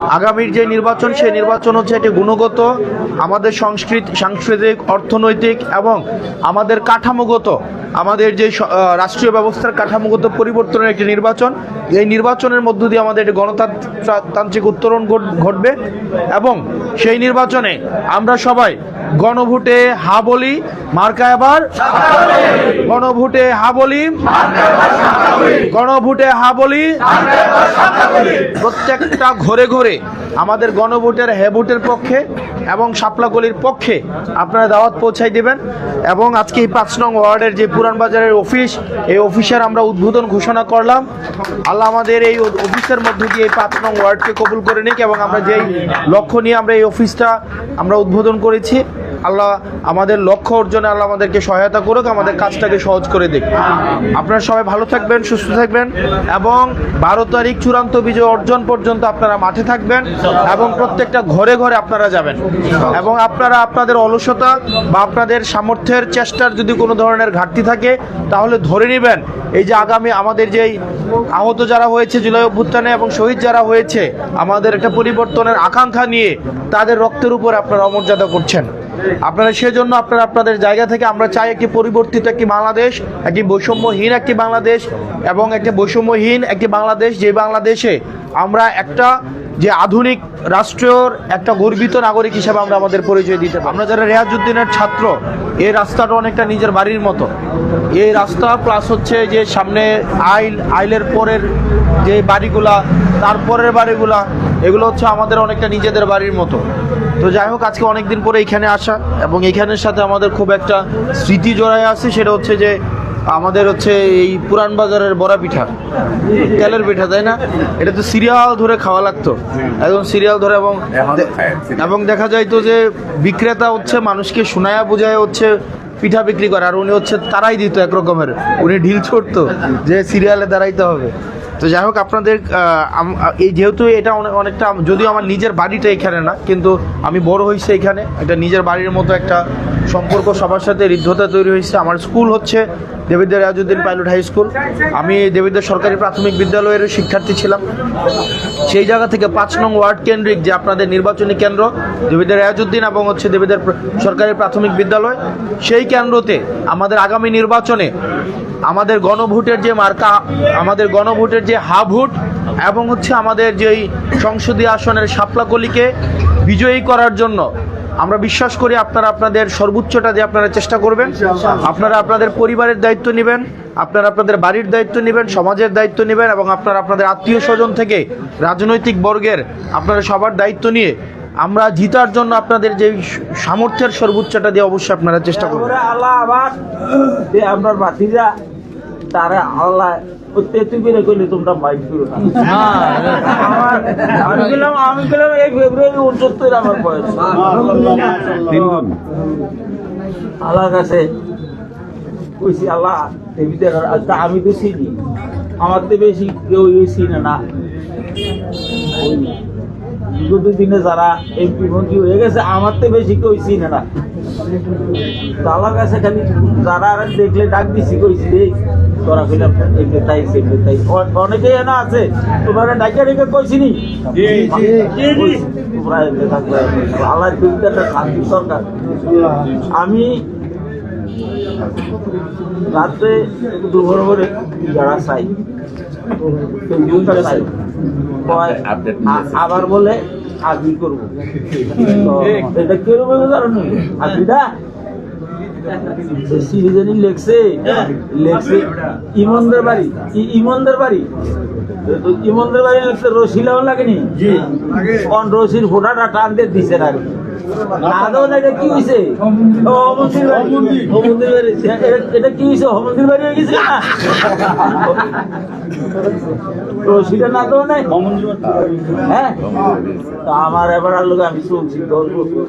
আগামীর যে নির্বাচন, সেই নির্বাচন হচ্ছে একটি গুণগত, আমাদের সংস্কৃতি, সাংস্কৃতিক, অর্থনৈতিক এবং আমাদের কাঠামোগত, আমাদের যে রাষ্ট্রীয় ব্যবস্থার কাঠামোগত পরিবর্তনের একটি নির্বাচন। এই নির্বাচনের মধ্য দিয়ে আমাদের একটি গণতান্ত্রিক উত্তরণ ঘট- ঘটবে এবং সেই নির্বাচনে আমরা সবাই গণভোটে হা বলি, মার্কা এবার। গণভোটে হা বলি, গণভোটে হা বলি। প্রত্যেকটা ঘরে ঘরে আমাদের গণভোটের হ্যাঁ ভোটের পক্ষে এবং শাপলাকলির পক্ষে আপনারা দাওয়াত পৌঁছাই দেবেন। এবং আজকে এই পাঁচ নং ওয়ার্ডের যে পুরান বাজারের অফিস, এই অফিসের আমরা উদ্বোধন ঘোষণা করলাম। আল্লাহ আমাদের এই অফিসের মধ্য দিয়ে এই পাঁচ নং ওয়ার্ডকে কবুল করে নিক এবং আমরা যেই লক্ষ্য নিয়ে আমরা এই অফিসটা আমরা উদ্বোধন করেছি। আল্লাহ আমাদের লক্ষ্য অর্জনে আল্লাহ আমাদেরকে সহায়তা করুক, আমাদের কাজটাকে সহজ করে দিক। আপনারা সবাই ভালো থাকবেন, সুস্থ থাকবেন এবং বারো তারিখ চূড়ান্ত বিজয় অর্জন পর্যন্ত আপনারা মাঠে থাকবেন এবং প্রত্যেকটা ঘরে ঘরে আপনারা যাবেন। এবং আপনারা আপনাদের অলসতা বা আপনাদের সামর্থ্যের চেষ্টার যদি কোনো ধরনের ঘাটতি থাকে, তাহলে ধরে নেবেন। এই যে আগামী আমাদের যেই আহত যারা হয়েছে, জুলাই অভ্যুত্থানে এবং শহীদ যারা হয়েছে, আমাদের একটা পরিবর্তনের আকাঙ্ক্ষা নিয়ে তাদের রক্তের উপর আপনারা অমর্যাদা করছেন। আপনারা সেজন্য আপনারা আপনাদের জায়গা থেকে আমরা চাই একটি পরিবর্তিত একটি বাংলাদেশ, একটি বৈষম্যহীন একটি বাংলাদেশ এবং একটি বৈষম্যহীন একটি বাংলাদেশ যে বাংলাদেশে আমরা একটা যে আধুনিক রাষ্ট্রের একটা গর্বিত নাগরিক হিসেবে আমরা আমাদের পরিচয় দিতে আমরা যারা রেয়াজুদ্দিনের ছাত্র এই রাস্তাটা অনেকটা নিজের বাড়ির মতো। এই রাস্তা প্লাস হচ্ছে যে সামনে আইল, আইলের পরের যে বাড়িগুলা তারপরের বাড়িগুলা, এগুলো হচ্ছে আমাদের অনেকটা নিজেদের বাড়ির মতো। তো যাই হোক, আজকে অনেকদিন পরে এখানে আসা এবং এখানের সাথে আমাদের খুব একটা স্মৃতি জড়ায় আছে, সেটা হচ্ছে যে আমাদের হচ্ছে এই পুরান বাজারের বড়া পিঠা। তেলের পিঠা তাই না? এটা তো সিরিয়াল ধরে খাওয়া লাগতো। একদম সিরিয়াল ধরে এবং এবং দেখা যায় তো যে বিক্রেতা হচ্ছে মানুষকে শোনায়া বোঝায় হচ্ছে পিঠা বিক্রি করে আর উনি হচ্ছে তারাই দিত একরকমের। উনি ঢিল ছড়তো যে সিরিয়ালে দাঁড়াইতে হবে। তো যাই হোক, আপনাদের এই যেহেতু এটা অনে- অনেকটা যদিও আমার নিজের বাড়িটা এখানে না, কিন্তু আমি বড় হয়েছি এখানে। এটা নিজের বাড়ির মতো একটা সম্পর্ক সবার সাথে হৃদ্যতা তৈরি হয়েছে। আমার স্কুল হচ্ছে Debidwar Rajuddin pilot high school. আমি দেবিদ্যার সরকারি প্রাথমিক বিদ্যালয়ের শিক্ষার্থী ছিলাম। সেই জায়গা থেকে পাঁচ নং ওয়ার্ড কেন্দ্রিক যে আপনাদের নির্বাচনী কেন্দ্র, দেবিদ্যার রাজউদ্দিন এবং হচ্ছে দেবিদ্যার সরকারি প্রাথমিক বিদ্যালয়, সেই কেন্দ্রতে আমাদের আগামী নির্বাচনে আমাদের গণভোটের যে মার্কা, আমাদের গণভোটের যে হা ভোট এবং হচ্ছে আমাদের যেই সংসদীয় আসনের শাপলাকলিকে বিজয়ী করার জন্য আমরা বিশ্বাস করি আপনারা আপনাদের সর্বোচ্চটা দিয়ে আপনারা চেষ্টা করবেন। আপনারা আপনাদের পরিবারের দায়িত্ব নেবেন, আপনারা আপনাদের বাড়ির দায়িত্ব নেবেন, সমাজের দায়িত্ব নেবেন এবং আপনারা আপনাদের আত্মীয় স্বজন থেকে রাজনৈতিক বর্গের আপনারা সবার দায়িত্ব নিয়ে আমরা জিতার জন্য আপনাদের যে সামর্থ্যের সর্বোচ্চটা দিয়ে অবশ্যই আপনারা চেষ্টা করবেন। আল্লাহ আবার আপনার তারা আল্লাহ করলে তোমরা করো আমি গেলাম আমি গেলাম এই ফেব্রুয়ারি উনসত্তর আমার বয়স। আল্লাহ কাছে কইছি আল্লাহ আচ্ছা আমি তো চিনি। আমার তো বেশি কেউ চিনে না। বিগত দিনে যারা এমপি মন্ত্রী হয়ে গেছে আমার তো বেশি কেউ চিনে না। তালার কাছে খালি যারা আর দেখলে ডাক দিছি কইছি তোরা কইলাম এমনি তাই সেমনি তাই অনেকেই না আছে তোমরা ডাকে ডেকে কইছিনি কইছি, তোমরা এমনি থাকবে দুইটা শান্তি সরকার। আমি রাত্রে দুপুর করে যারা চাই চাই আবার বলে আগে করব? তো এটা কীরকম জানো আবিদা সিরিজানি লেখছে। লেখছে ইমনদের বাড়ি। ই- ইমনদের বাড়ি। ইমনদের বাড়ি লেখছে রশি লাগানো। লাগেনি কোন রশির ফোটাটা টান দিয়ে দিছে না এটা কি হয়েছে এটা কি হয়েছে হমন্দির বাড়ি হয়ে গেছে না? রশিটা না তো নাই। হ্যাঁ? তা আমার এবার লোক আমি চলছি দশ বছর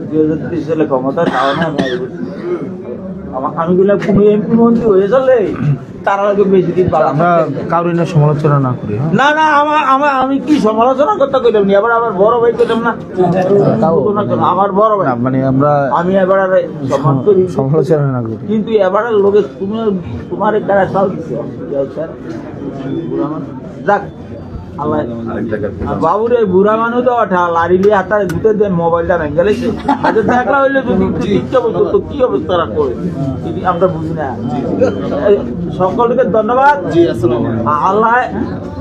দুই হাজার তেইশ সালে ক্ষমতা তাও না আমি বললাম কোনো এমপি মন্ত্রী হয়ে চলে তারা বেশি দিন আমরা কারোর না সমালোচনা না করি হ্যাঁ? না না আমার আমার আমি কি সমালোচনা করতে কইলাম নি? এবার আমার বড় ভাই কইলাম না? আমার বড় ভাই। মানে আমরা আমি এবার সমালোচনা না করি। কিন্তু এবার লোকে তুমি তোমার চাল দিছে? যাক। বাবুরে বুড়া মানুষ তো ওঠা লারিলে হাতার ভিতর দেন মোবাইলটা ভেঙে আচ্ছা হইলে যদি বলতো তো কি অবস্থা করে? আমরা বুঝি না। সকলকে ধন্যবাদ। আল্লাহ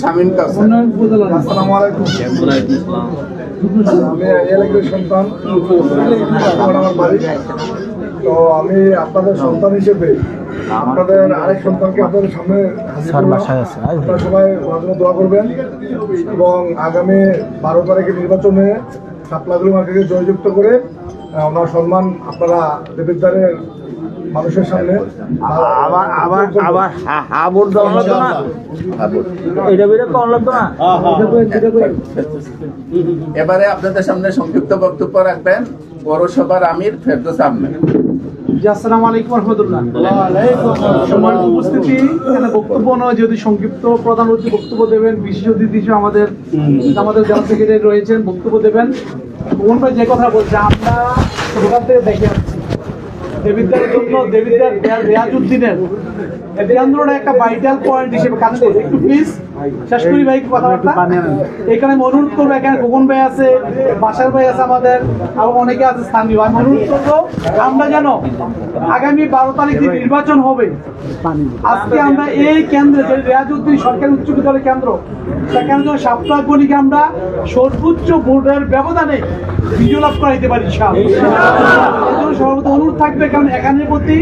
শামীম কাউসার আসসালামু আলাইকুম আমি এলাকার সন্তান আমার বাড়ি তো আমি আপনাদের সন্তান হিসেবে আপনাদের আরেক সন্তানকে আপনাদের সামনে। আপনারা সবাই ওনার দোয়া করবেন। এবং আগামী বারো তারিখের নির্বাচনে সাপলাগুলি মার্কেটকে জয়যুক্ত করে ওনার সম্মান আপনারা দেবিদ্বারের মানুষের সামনে আবার আবার আবার আবর দেওয়া লাগতো না? এটা বেরে কম লাগতো না? এবারে আপনাদের সামনে সংক্ষিপ্ত বক্তব্য রাখবেন পৌরসভার আমির ফেরদৌস আহমেদ। আসসালামু আলাইকুম রহমতুল্লাহ। সম্মানিত উপস্থিতি এখানে বক্তব্য নয় যদি সংক্ষিপ্ত প্রধান অতিথি বক্তব্য দেবেন বিশেষ অতিথি হিসেবে আমাদের আমাদের জেলা সেক্রেটারি রয়েছেন বক্তব্য দেবেন। মোহন ভাই যে কথা বলছে আমরা দোকান থেকে দেখে আসছি। দেবিদ্যার জন্য দেবিদ্যার রেয়াজউদ্দিনের এই আন্দোলনে একটা ভাইটাল পয়েন্ট হিসেবে কাজ করছে। একটু প্লিজ শেষ করি ভাই কথাবার্তা। এখানে অনুরোধ করব এখানে ভাই আছে বাসার ভাই আছে আমাদের এবং অনেকে আছে স্থানীয়। আমি অনুরোধ করব আমরা যেন আগামী বারো তারিখ নির্বাচন হবে আজকে আমরা এই কেন্দ্রে যে রেয়াজউদ্দিন সরকারি উচ্চ বিদ্যালয় কেন্দ্র সেখানে যেন সাপ্তাহ গণিকে আমরা সর্বোচ্চ ভোটের ব্যবধানে বিজয় লাভ করাইতে পারি সর্বত অনুরোধ থাকবে কারণ এখানের প্রতি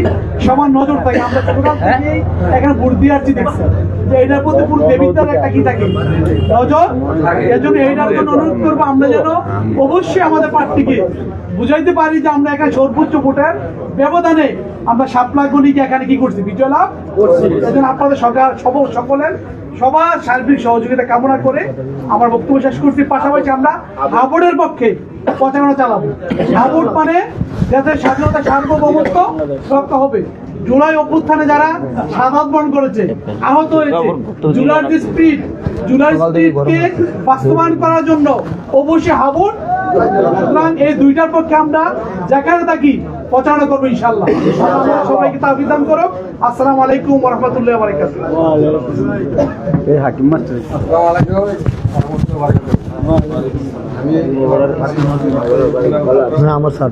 সবার নজর থাকে। আমরা ছোটকাল থেকেই এখানে ভোট দিয়ে আসছি দেখছি যে এটার প্রতি পুরো দেবিদ্যার বুঝাইতে পারি যে আমরা এখানে সর্বোচ্চ ভোটের ব্যবধানে আমরা এখানে কি করছি? বিজয় লাভ করছি। আপনাদের সরকার সকলের সবার সার্বিক সহযোগিতা কামনা করে আমার বক্তব্য শেষ করছি। পাশাপাশি আমরা হাবড়ের পক্ষে প্রচারণা চালাবো। হাবড় মানে স্বাধীনতা সার্বভৌমত্ব রক্ষা হবে। জুলাই অভ্যুত্থানে যারা সাধারণ বরণ করেছে আহত হয়েছে। যে স্পিড জুলাই স্পিডকে বাস্তবায়ন করার জন্য অবশ্যই হাবুন। সুতরাং এই দুইটার পক্ষে আমরা যেখানে থাকি প্রচারণা করব ইনশাল্লাহ সবাইকে তা বিধান করো আসসালামু আলাইকুম রহমতুল্লাহ বারকাত আমার স্যার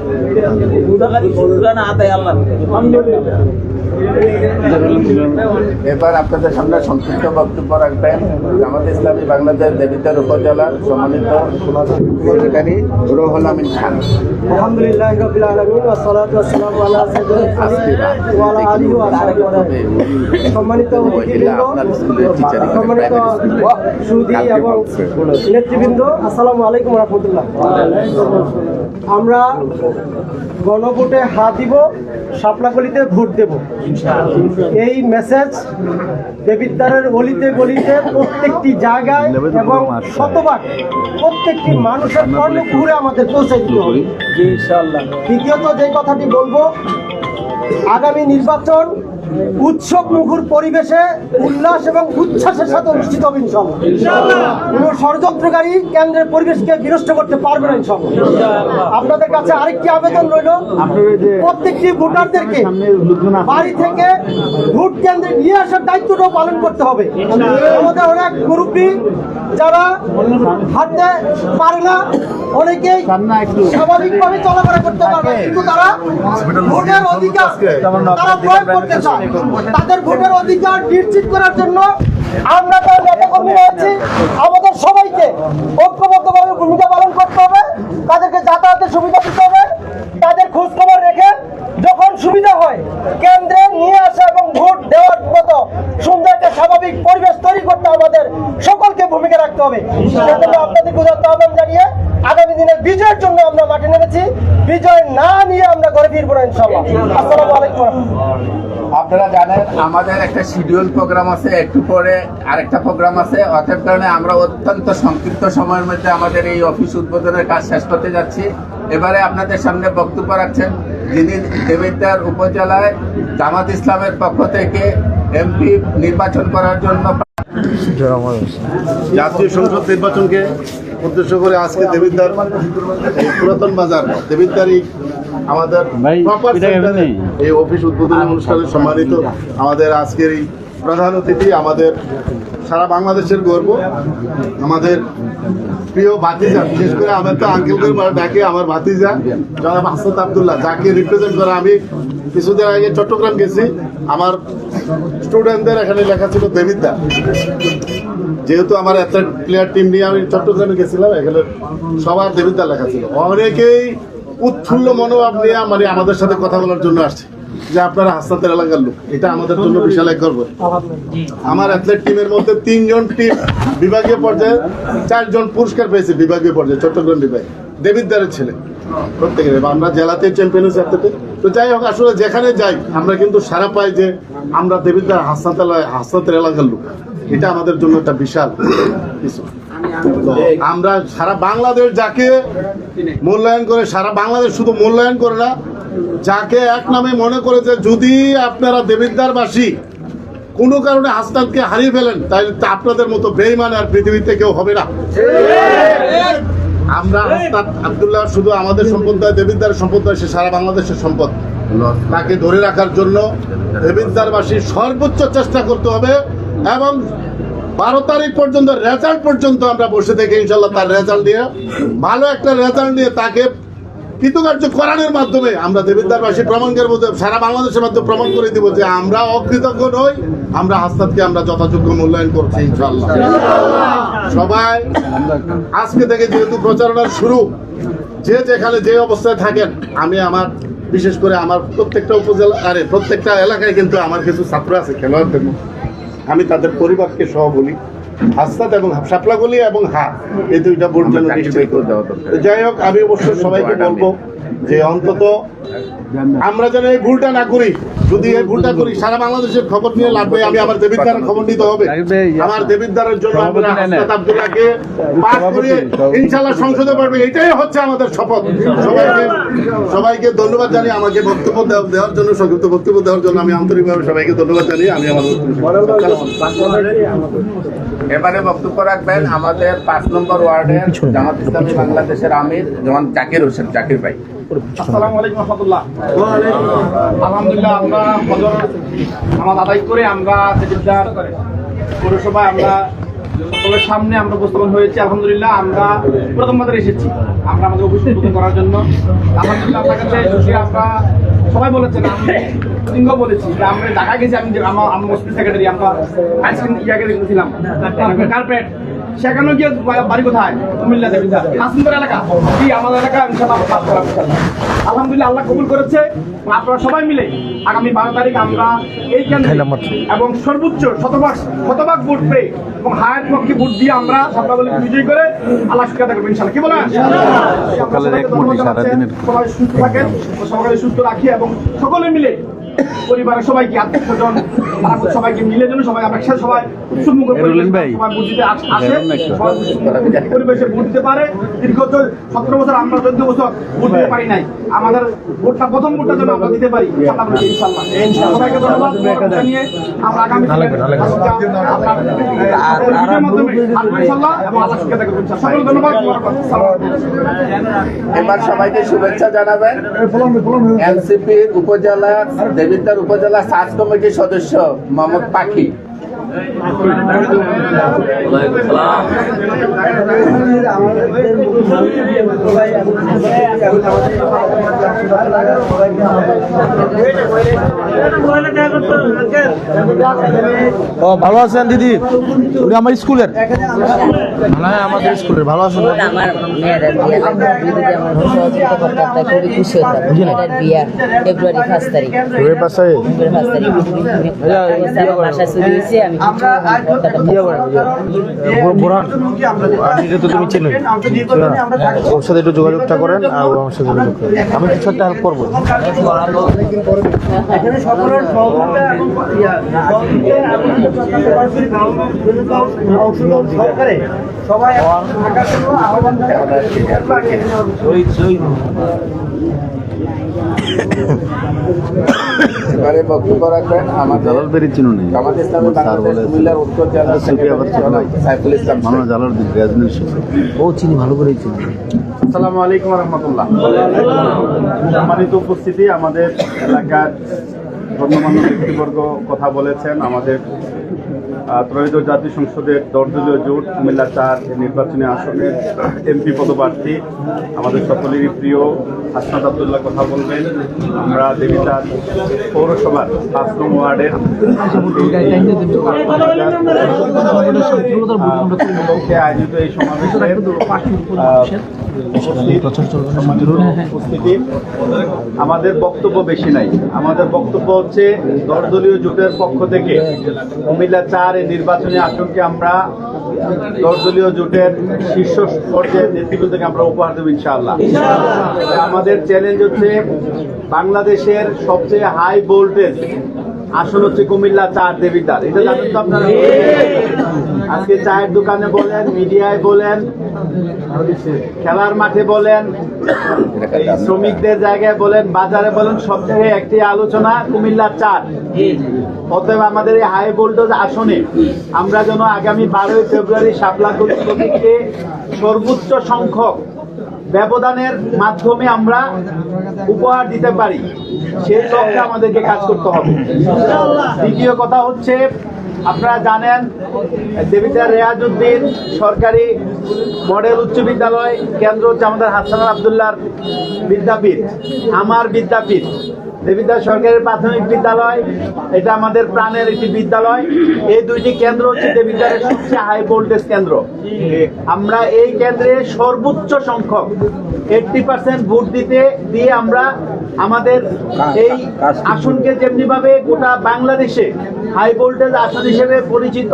আমার সারা ছিল এবার আপনাদের সামনে সংক্ষিপ্ত বক্তব্য রাখবেন। জামাত ইসলামী বাংলাদেশ দেবিদ্যার উপজেলার সম্মানিত অধিকারী রুহুল আমিন খান। আলহামদুলিল্লাহ রাব্বিল আলামিন ওয়া সালাতু ওয়া সালামু আলা সাইয়্যিদিল ওয়া আলা আলিহি ওয়া সাহবিহি সম্মানিত এবং নেতৃবৃন্দ আসসালামু আলাইকুম রহমতুল্লাহ। আমরা গণভোটে হাত দিব শাপলাকলিতে ভোট দেব। এই মেসেজ দেবিদ্বারের অলিতে গলিতে প্রত্যেকটি জায়গায় এবং শতভাগ প্রত্যেকটি মানুষের কর্মে ঘুরে আমাদের পৌঁছে দিতে হবে দ্বিতীয়ত যে কথাটি বলব আগামী নির্বাচন উৎসব মুখর পরিবেশে উল্লাস এবং উচ্ছ্বাসের সাথে অনুষ্ঠিত হবে ইনশাল্লাহ কোন ষড়যন্ত্রকারী কেন্দ্রের পরিবেশকে বিনষ্ট করতে পারবে না ইনশাল্লাহ আপনাদের কাছে আরেকটি আবেদন রইল। প্রত্যেকটি ভোটারদেরকে বাড়ি থেকে ভোট কেন্দ্রে নিয়ে আসার দায়িত্বটাও পালন করতে হবে। আমাদের অনেক মুরব্বী যারা হাঁটতে পারে না অনেকেই স্বাভাবিকভাবে চলাফেরা করতে পারবে কিন্তু তারা ভোটের অধিকার তারা প্রয়োগ করতে চায়। তাদের ভোটের অধিকার নিশ্চিত করার জন্য আমরা তার নেতা কর্মী রয়েছি। আমাদের সবাইকে ঐক্যবদ্ধভাবে ভূমিকা পালন করতে হবে। তাদেরকে যাতায়াতের সুবিধা দিতে হবে। তাদের খোঁজখবর রেখে যখন সুবিধা হয়। কেন্দ্রে নিয়ে আসা এবং ভোট দেওয়ার মতো সুন্দর একটা স্বাভাবিক পরিবেশ তৈরি করতে আমাদের সকলকে ভূমিকা রাখতে হবে। সেজন্য আপনাদের গুজরাট আহ্বান জানিয়ে আগামী দিনের বিজয়ের জন্য আমরা মাঠে নেমেছি। বিজয় না নিয়ে আমরা ঘরে ফিরবো না ইনশাল্লাহ আপনারা জানেন, আমাদের একটা শিডিউল প্রোগ্রাম আছে, একটু পরে আরেকটা প্রোগ্রাম আছে। অতএব কারণে আমরা অত্যন্ত সংক্ষিপ্ত সময়ের মধ্যে আমাদের এই অফিস উদ্বোধনের কাজ শেষ করতে যাচ্ছি। এবারে আপনাদের সামনে বক্তব্য রাখছেন যিনি দেবিদ্যার উপজেলায় জামাত ইসলামের পক্ষ থেকে এমপি নির্বাচন করার জন্য জাতীয় সংসদ নির্বাচনকে উদ্দেশ্য করে আজকে দেবিদ্বার পুরাতন বাজার দেবিদ্বারই আমাদের এই অফিস উদ্বোধনী অনুষ্ঠানে সম্মানিত আমাদের আজকের এই প্রধান অতিথি আমাদের সারা বাংলাদেশের গর্ব। আমাদের প্রিয় ভাতিজা, বিশেষ করে আমার তো আঙ্কেল করে ডাকে আমার ভাতিজা, জনাব হাসনাত আবদুল্লাহ, যাকে রিপ্রেজেন্ট করে আমি কিছুদিন আগে চট্টগ্রাম গেছি। আমার স্টুডেন্টদের এখানে লেখা ছিল দেবিদ্যা যেহেতু আমার একটা প্লেয়ার টিম নিয়ে আমি চট্টগ্রামে গেছিলাম, এখানে সবার দেবিদ্যা লেখা ছিল। অনেকেই উৎফুল্ল মনোভাব নিয়ে মানে আমাদের সাথে কথা বলার জন্য আসছে। যে আপনারা হাসনাতের এলাকার লোক, এটা আমাদের জন্য বিশাল এক গর্ব। আমার অ্যাথলেট টিমের মধ্যে তিনজন টিম বিভাগীয় পর্যায়ে, চারজন পুরস্কার পেয়েছে বিভাগীয় পর্যায়ে, চট্টগ্রাম বিভাগে। দেবিদ্দারের ছেলে, প্রত্যেকের। আমরা জেলাতে চ্যাম্পিয়ন হয়েছি তো যাই হোক, আসলে যেখানে যাই, আমরা কিন্তু সারা পাই যে আমরা দেবিদ্দার হাসনাতের এলাকার লোক। এটা আমাদের জন্য একটা বিশাল কিছু। আমরা সারা বাংলাদেশ যাকে মূল্যায়ন করে, সারা বাংলাদেশ শুধু মূল্যায়ন করে না যাকে এক নামে মনে করেছে, যদি আপনারা দেবিদ্দারবাসী কোনো কারণে হাসনাতকে হারিয়ে ফেলেন, তাহলে তা আপনাদের মতো বেইমান আর পৃথিবীতে কেউ হবে না। আমরা হাসনাত আবদুল্লাহ শুধু আমাদের সম্পদ নয় দেবিদ্দার সম্পদ নয় সে সারা বাংলাদেশের সম্পদ। তাকে ধরে রাখার জন্য দেবিদ্দারবাসী সর্বোচ্চ চেষ্টা করতে হবে এবং বারো তারিখ পর্যন্ত, রেজাল্ট পর্যন্ত আমরা বসে থেকে ইনশাল্লাহ তার রেজাল্ট দিয়ে, ভালো একটা রেজাল্ট নিয়ে তাকে কৃতকার্য করানোর মাধ্যমে আমরা দেবিদ্দারবাসী প্রমাণ করব যে সারা বাংলাদেশের মাধ্যমে প্রমাণ করে দিব যে আমরা অকৃতজ্ঞ নই, আমরা হাসনাতকে আমরা যথাযোগ্য মূল্যায়ন করছি ইনশাল্লাহ সবাই, আজকে থেকে যেহেতু প্রচারণার শুরু, যে যেখানে যে অবস্থায় থাকেন, আমি আমার, বিশেষ করে আমার প্রত্যেকটা উপজেলা, আরে প্রত্যেকটা এলাকায় কিন্তু আমার কিছু ছাত্র আছে, খেলোয়াড়দের মধ্যে। আমি তাদের পরিবারকে সহ বলি হাসনাত এবং সাপলাগলি এবং হাত এই দুইটা বোর্ড যেন যাই হোক আমি অবশ্যই সবাইকে বলব যে অন্তত আমরা যেন এই ভুলটা না করি যদি এই ভুলটা করি সারা বাংলাদেশের খবর নিয়ে লাগবে আমি আমার দেবিদ্বারের খবর নিতে হবে। আমার দেবিদ্বারের জন্য আমরা হাসনাত আব্দুল্লাহকে পাস করিয়ে ইনশাল্লাহ সংসদে পারবে এটাই হচ্ছে আমাদের শপথ। সবাইকে সবাইকে ধন্যবাদ জানিয়ে আমাকে বক্তব্য দেওয়ার জন্য সংক্ষিপ্ত বক্তব্য দেওয়ার জন্য আমি আন্তরিকভাবে সবাইকে ধন্যবাদ জানিয়ে আমি আমার এবারে বক্তব্য রাখবেন আমাদের পাঁচ নম্বর ওয়ার্ডের জামাত ইসলামী বাংলাদেশের আমির যেমন জাকির হোসেন জাকির ভাই। আসসালামু আলাইকুম রহমতুল্লাহ। আলহামদুলিল্লাহ আমরা হজর আমার আদায় করে আমরা পৌরসভায় আমরা সকলের সামনে আমরা উপস্থাপন হয়েছি আলহামদুলিল্লাহ আমরা প্রথমবার এসেছি। আমরা আমাদের উদ্বোধন করার জন্য। আলহামদুলিল্লাহ আপনার কাছে যদি আমরা সবাই বলেছেন সিংহ বলেছি যে আমরা ঢাকা গেছি আমি আমার সেক্রেটারি আমরা আইসক্রিম ইয়াকে দেখেছিলাম। কার্পেট সেখানেও গিয়ে বাড়ি কোথায়? কুমিল্লা দেবিদা কাসিমপুর এলাকা? এই আমাদের এলাকা আলহামদুলিল্লাহ আল্লাহ কবুল করেছে। আপনারা সবাই মিলে আগামী বারো তারিখ আমরা এই কেন্দ্রে এবং সর্বোচ্চ শতভাগ শতভাগ ভোট পেয়ে এবং হায়ার পক্ষে ভোট দিয়ে আমরা সকালবেলা বিজয় করে আল্লাহ সুখ্যাত করব ইনশাল্লাহ কি বলেন? সবাই সুস্থ থাকেন সবাই সুস্থ রাখি এবং সকলে মিলে পরিবারের সবাইকে আত্মীয় স্বজন সবাইকে মিলে যেন সবাই আমরা সবাই উৎসব মুখর সবাই দিতে আস- পরিবেশে ভোট দিতে পারে দীর্ঘ সতেরো বছর আমরা চোদ্দ বছর ভোট দিতে পারি নাই আমাদের ভোটটা প্রথম ভোটটা যেন আমরা দিতে পারি সবাইকে ধন্যবাদ জানিয়ে আমরা আগামী এবার সবাইকে শুভেচ্ছা জানাবেন এনসিপির উপজেলা দেবিদ্বার উপজেলা সার্চ কমিটির সদস্য মোহাম্মদ পাখি। ও ভালো আছেন দিদি? উনি আমার স্কুলের। হ্যাঁ আমাদের স্কুলের ভালো আছেন? আমার মেয়েরা বিয়ে বিয়েতে আমার সহযোগিতা করতে তাই খুবই খুশি হতাম মেয়েটার বিয়ে ফেব্রুয়ারি পাঁচ তারিখ। ফেব্রুয়ারি পাঁচ তারিখ? আমি তো তুমি চেনো ওর সাথে একটু যোগাযোগটা করেন আর আমার সাথে যোগাযোগ করেন আমি কিছু একটা হেল্প করব। এখানে সকলের সহযোগিতা অংশগ্রহণ সহকারে সবাই থাকার জন্য আহ্বান। এবারে বক্তব্য রাখবেন আমাদের জালাল বেরি চিনো নেই। জামাত ইসলামী বাংলাদেশ কুমিল্লার উত্তর জেলা। সাইফুল ইসলাম জালাল দিন ও চিনি ভালো করেই চিনি। আসসালামু আলাইকুম রহমতুল্লাহ সম্মানিত উপস্থিতি আমাদের এলাকার গণ্যমান্য ব্যক্তিবর্গ কথা বলেছেন আমাদের ত্রয়োদশ জাতীয় সংসদের দর্দলীয় জোট, কুমিল্লা চার নির্বাচনী আসনের এমপি পদপ্রার্থী। আমাদের সকলেরই প্রিয় হাসনাত আবদুল্লাহ কথা বলবেন। আমরা দেবিদার পৌরসভার পাঁচ ওয়ার্ডের আয়োজিত এই সমাবেশের উপস্থিতি আমাদের বক্তব্য বেশি নাই। আমাদের বক্তব্য হচ্ছে দশদলীয় জোটের পক্ষ থেকে কুমিল্লা চার এই নির্বাচনী আসনকে আমরা দশদলীয় জোটের শীর্ষ পর্যায়ের নেতৃত্ব থেকে আমরা উপহার দেবো ইনশাআল্লাহ। আমাদের চ্যালেঞ্জ হচ্ছে বাংলাদেশের সবচেয়ে হাই ভোল্টেজ আসন হচ্ছে কুমিল্লা চার দেবিদার এটা জানেন তো আপনারা? আজকে চায়ের দোকানে বলেন, মিডিয়ায় বলেন, খেলার মাঠে বলেন শ্রমিকদের জায়গায় বলেন, বাজারে বলেন সব জায়গায় একটি আলোচনা, কুমিল্লার চার অতএব আমাদের এই হাই ভোল্টেজ আসনে আমরা যেন আগামী বারোই ফেব্রুয়ারি শাপলা প্রতীককে সর্বোচ্চ সংখ্যক ব্যবধানের মাধ্যমে আমরা উপহার দিতে পারি। সেই লক্ষ্যে আমাদেরকে কাজ করতে হবে। দ্বিতীয় কথা হচ্ছে আপনারা জানেন, দেবিতা রেয়াজউদ্দিন সরকারি মডেল উচ্চ বিদ্যালয় কেন্দ্র হচ্ছে আমাদের হাসান আবদুল্লার বিদ্যাপীঠ, আমার বিদ্যাপীঠ। দেবিতা সরকারি প্রাথমিক বিদ্যালয়, এটা আমাদের প্রাণের একটি বিদ্যালয়। এই দুইটি কেন্দ্র হচ্ছে দেবিদ্যারের সবচেয়ে হাই ভোল্টেজ কেন্দ্র। আমরা এই কেন্দ্রে সর্বোচ্চ সংখ্যক এইটটি পার্সেন্ট ভোট দিতে, দিয়ে আমরা আমাদের এই আসনকে যেমনি ভাবে গোটা বাংলাদেশে হাই ভোল্টেজ আসন হিসেবে পরিচিত,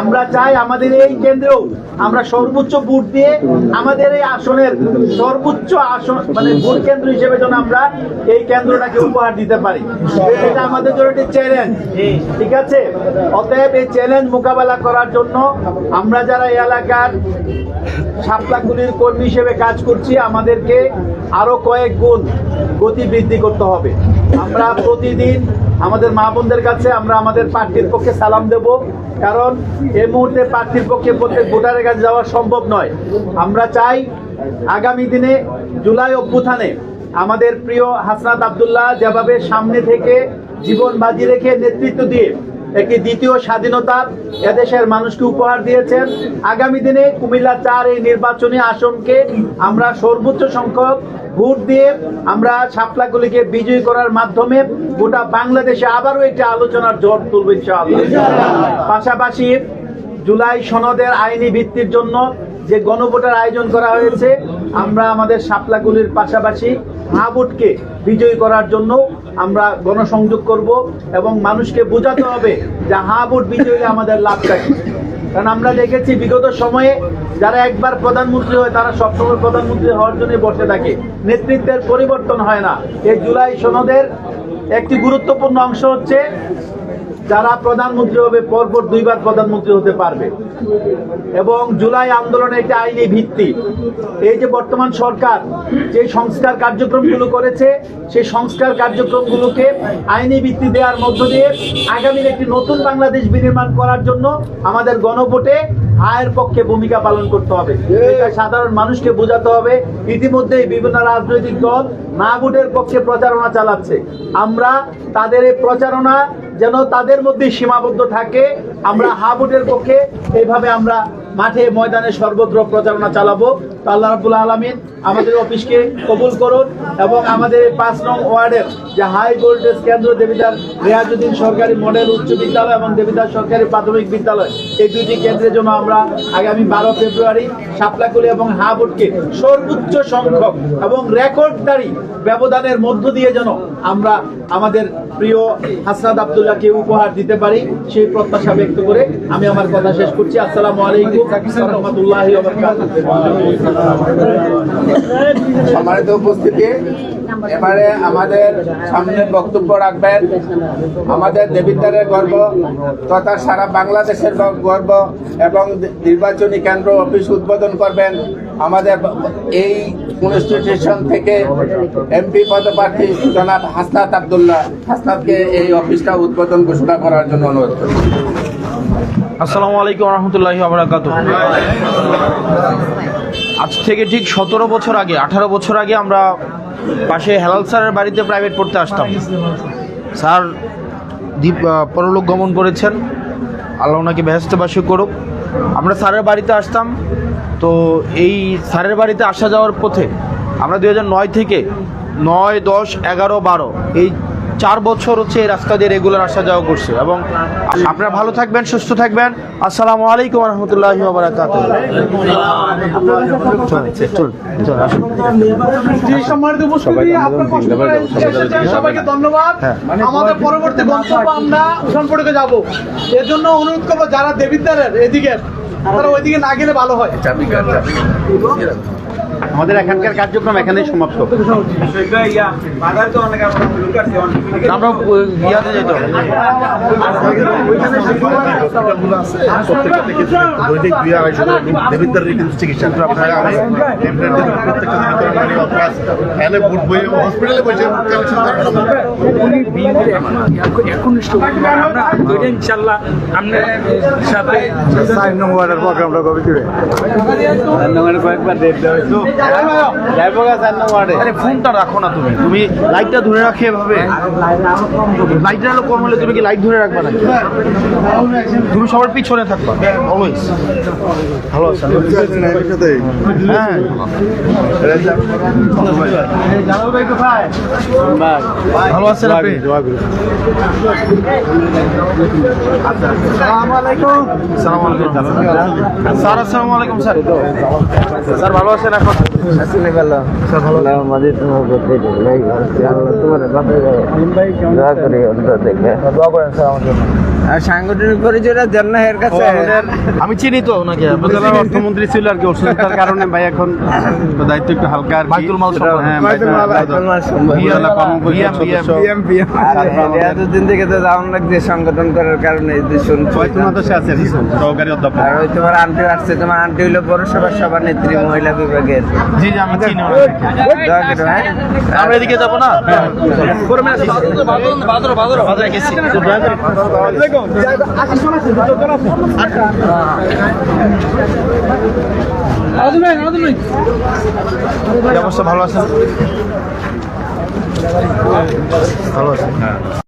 আমরা চাই আমাদের এই কেন্দ্রেও আমরা সর্বোচ্চ ভোট দিয়ে আমাদের এই আসনের সর্বোচ্চ আসন মানে ভোট কেন্দ্র হিসেবে যেন আমরা এই কেন্দ্রটাকে উপহার দিতে পারি। এটা আমাদের জন্য একটি চ্যালেঞ্জ ঠিক আছে? অতএব এই চ্যালেঞ্জ মোকাবেলা করার জন্য আমরা যারা এই এলাকার শাপলাগুলির কর্মী হিসেবে কাজ করছি, আমাদেরকে আরও কয়েক গুণ গতি বৃদ্ধি করতে হবে। আমরা প্রতিদিন আমাদের মা বোনদের কাছে আমরা আমাদের প্রার্থীর পক্ষে সালাম দেব। কারণ এই মুহূর্তে প্রার্থীর পক্ষে প্রত্যেক ভোটারের কাছে যাওয়া সম্ভব নয়। আমরা চাই আগামী দিনে জুলাই অভ্যুত্থানে আমাদের প্রিয় হাসনাত আবদুল্লাহ যেভাবে সামনে থেকে জীবন বাজি রেখে নেতৃত্ব দিয়ে একটি দ্বিতীয় স্বাধীনতা এদেশের মানুষকে উপহার দিয়েছেন, আগামী দিনে কুমিল্লা চার এই নির্বাচনী আসনকে আমরা সর্বোচ্চ সংখ্যক ভোট দিয়ে আমরা শাপলাগুলিকে বিজয়ী করার মাধ্যমে গোটা বাংলাদেশে আবারও একটি আলোচনার জোর তুলবে পাশাপাশি জুলাই সনদের আইনি ভিত্তির জন্য যে গণভোটের আয়োজন করা হয়েছে, আমরা আমাদের সাপলাগুলির পাশাপাশি হাবুটকে বিজয়ী করার জন্য আমরা গণসংযোগ করব এবং মানুষকে বোঝাতে হবে যে হাবুট বিজয়ী আমাদের লাভটা কি কারণ আমরা দেখেছি বিগত সময়ে যারা একবার প্রধানমন্ত্রী হয়, তারা সবসময় প্রধানমন্ত্রী হওয়ার জন্য বসে থাকে। নেতৃত্বের পরিবর্তন হয় না। এই জুলাই সনদের একটি গুরুত্বপূর্ণ অংশ হচ্ছে যারা প্রধানমন্ত্রী হবে, পরপর দুইবার প্রধানমন্ত্রী হতে পারবে। এবং জুলাই আন্দোলনে একটা আইনি ভিত্তি। এই যে বর্তমান সরকার, যে সংস্কার কার্যক্রমগুলো করেছে, সেই সংস্কার কার্যক্রমগুলোকে আইনি ভিত্তি দেওয়ার মধ্য দিয়ে আগামীর একটি নতুন বাংলাদেশ বিনির্মাণ করার জন্য আমাদের গণভোটে আয়ের পক্ষে ভূমিকা পালন করতে হবে। এটা সাধারণ মানুষকে বোঝাতে হবে। ইতিমধ্যেই বিভিন্ন রাজনৈতিক দল না ভোটের পক্ষে প্রচারণা চালাচ্ছে। আমরা তাদের এই প্রচারণা যেন তাদের মধ্যে সীমাবদ্ধ থাকে। আমরা হা ভোটের পক্ষে এইভাবে আমরা মাঠে ময়দানে সর্বত্র প্রচারণা চালাবো। আল্লাহ রাবুল আলমিন আমাদের অফিসকে কবুল করুন এবং আমাদের পাঁচ নং ওয়ার্ডের যে হাই ভোল্টেজ কেন্দ্র দেবিদার রেয়াজুদ্দিন সরকারি মডেল উচ্চ বিদ্যালয় এবং দেবিদার সরকারি প্রাথমিক বিদ্যালয়, এই দুইটি কেন্দ্রের জন্য আমরা আগামী বারো ফেব্রুয়ারি সাপলাকুলি এবং হাবুটকে সর্বোচ্চ সংখ্যক এবং রেকর্ডদারি ব্যবধানের মধ্য দিয়ে যেন আমরা আমাদের প্রিয় হাসনাদ আবদুল্লাহকে উপহার দিতে পারি সেই প্রত্যাশা ব্যক্ত করে আমি আমার কথা শেষ করছি। আসসালামু আলাইকুম রহমতুল্লাহ সম্মানিত উপস্থিতি, এবারে আমাদের সামনে বক্তব্য রাখবেন। আমাদের দেবিদ্বারের গর্ব তথা সারা বাংলাদেশের গর্ব এবং নির্বাচনী কেন্দ্র অফিস উদ্বোধন করবেন। আমাদের এই কনস্টিটিউশন থেকে এমপি পদপ্রার্থী জনাব হাসনাত আবদুল্লাহ হাসনাতকে এই অফিসটা উদ্বোধন ঘোষণা করার জন্য অনুরোধ করি আসসালামু আলাইকুম রহমতুল্লাহি আবরাকাত আজ থেকে ঠিক সতেরো বছর আগে, আঠারো বছর আগে আমরা পাশে হেলাল স্যারের বাড়িতে প্রাইভেট পড়তে আসতাম। স্যার দ্বীপ পরলোক গমন করেছেন। আল্লাহ ওনাকে ব্যস্তবাসী করুক। আমরা স্যারের বাড়িতে আসতাম। তো এই স্যারের বাড়িতে আসা যাওয়ার পথে আমরা দুই নয় থেকে নয় দশ এগারো বারো এই চার বছর হচ্ছে এই রাস্তা দিয়ে রেগুলার আসা যাওয়া করছে এবং আপনারা ভালো থাকবেন সুস্থ থাকবেন। আসসালামু আলাইকুম রহমতুল্লাহ সবাইকে ধন্যবাদ হ্যাঁ। আমাদের পরবর্তী গন্তব্য আমরা উঠানপড়ে যাব। এর জন্য অনুরোধ করব যারা দেবিদ্বারের এদিকে তারা ওইদিকে না গেলে ভালো হয়। আমাদের এখানকার কার্যক্রম এখানেই সমাপ্ত। আমরা ইয়াতে যেতে হবে প্রত্যেকটা থেকে দৈনিক দুই আড়াইশো করে কিন্তু চিকিৎসা আপনারা আমি এমপ্লয়ের প্রত্যেকটা দিন করে মানে অথবা এনে বুট বই হসপিটালে বসে কালেকশন করার সম্ভব চার নং ওয়ার্ডের প্রোগ্রামটা কবে কি আরে, ফোনটা রাখো না তুমি। তুমি লাইটটা ধরে এভাবে। লাইটটা কম হলে তুমি কি লাইট ধরে রাখবা নাকি? তুমি সবার পিছনে হ্যাঁ। ভালো আসসালামু আলাইকুম, স্যার। স্যার, ভালো আছেন এখন? স্যার ভালো। দোয়া করেন স্যার আমার জন্য। আর সাংগঠনিক পরিচয়টা কাছে। আমি চিনি তো ওনাকে। উপজেলার অর্থমন্ত্রী ছিল আর কি অসুস্থতার কারণে ভাই এখন দায়িত্ব একটু হালকা আর বাইতুল মাল হ্যাঁ, বাইতুল মাল। এতদিন থেকে তো দাম লাগছে সংগঠন করার কারণে শুনছি। আছে সহকারী অধ্যাপক। আর ওই তোমার আন্টি আসছে তোমার আন্টি হইল পৌরসভার সভানেত্রী মহিলা বিভাগের। জি জি আমি চিনি করো, হ্যাঁ আমরা এদিকে যাব না? বাজারে গেছি অবস্থা? ভালো আছেন? ভালো আছেন। আলাইকুম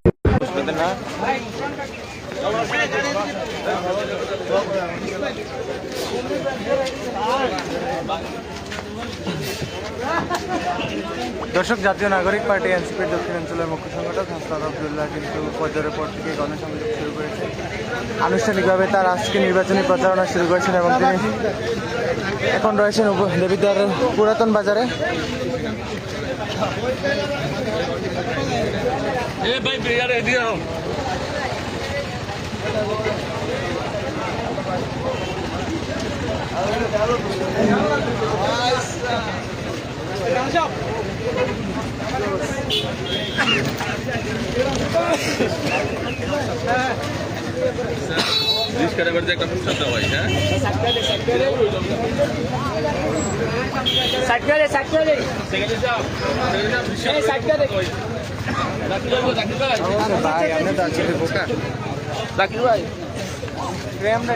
দর্শক জাতীয় নাগরিক পার্টি এনসিপির দক্ষিণাঞ্চলের মুখ্য সংগঠক হাসনাদ আবদুল্লাহ কিন্তু পর্যায়ের পর থেকে গণসংযোগ শুরু করেছে আনুষ্ঠানিকভাবে তার আজকে নির্বাচনী প্রচারণা শুরু করেছেন এবং তিনি এখন রয়েছেন দেবিদ্বার পুরাতন বাজারে। Good job. রিস্কারে বাড়িতে একটা ফুটসার দেওয়া হয় হ্যাঁ সাটকারে সাটকারে সেখানে ভাই हमने तो अच्छे प्रेम ना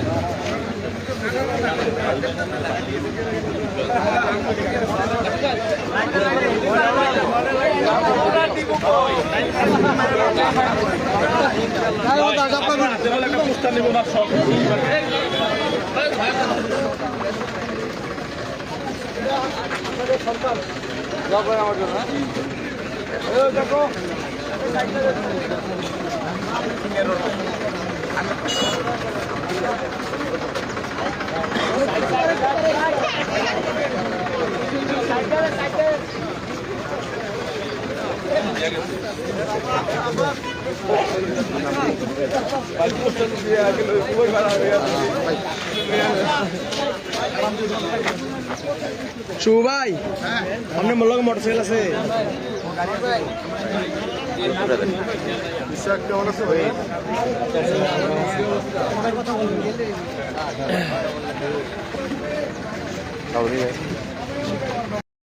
সন্তান আমার জন্য দেখো আমি শুভ ভাই আপনার মোল্লাকে মোটরসাইকেল আছে। বিশ্বাস কেমন আছে ভাই কথা বলবেন